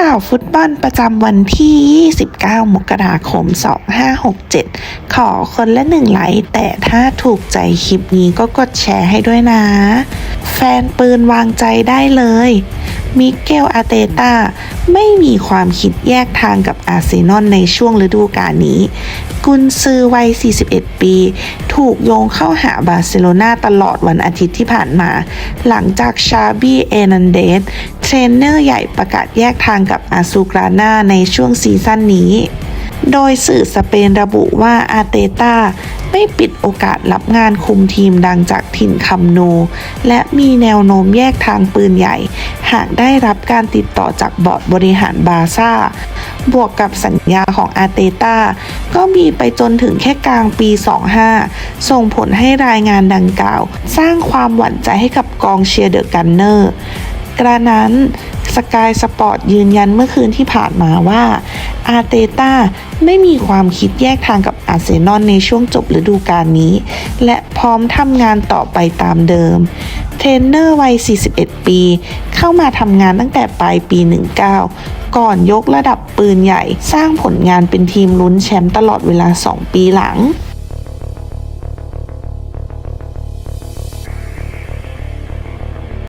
ข่าวฟุตบอลประจำวันที่ 29 มกราคม 2567 ขอคนละหนึ่งไลค์ แต่ถ้าถูกใจคลิปนี้ก็กดแชร์ให้ด้วยนะ แฟนปืนวางใจได้เลย มิเกลอาเตตาไม่มีความคิดแยกทางกับอาร์เซนอลในช่วงฤดูกาลนี้กุนซือวัย 41 ปี ถูกโยงเข้าหาบาร์เซโลนาตลอดวันอาทิตย์ที่ผ่านมา หลังจากชาบีเอนันเดสเทรนเนอร์ใหญ่ประกาศแยกทางกับอาซูกราน่าในช่วงซีซั่นนี้ โดยสื่อสเปนระบุว่าอาเตตาไม่ปิดโอกาสรับงานคุมทีมดังจากถิ่นคัมนูและมีแนวโน้มแยกทางปืนใหญ่ หากได้รับการติดต่อจากบอร์ดบริหารบาร์ซ่า บวกกับสัญญาของอาเตตาก็มีไปจนถึงแค่กลางปี 25 ส่งผลให้รายงานดังกล่าว สร้างความหวั่นใจให้กับกองเชียร์เดอะกันเนอร์กระนั้น สกายสปอร์ตยืนยันเมื่อคืนที่ผ่านมาว่าอาร์เตต้าไม่มีความคิดแยกทางกับอาร์เซนอลในช่วงจบฤดูกาลนี้ และพร้อมทำงานต่อไปตามเดิม เทรนเนอร์วัย 41 ปี เข้ามาทำงานตั้งแต่ปลายปี 19 ก่อนยกระดับปืนใหญ่ สร้างผลงานเป็นทีมลุ้นแชมป์ตลอดเวลา 2 ปีหลัง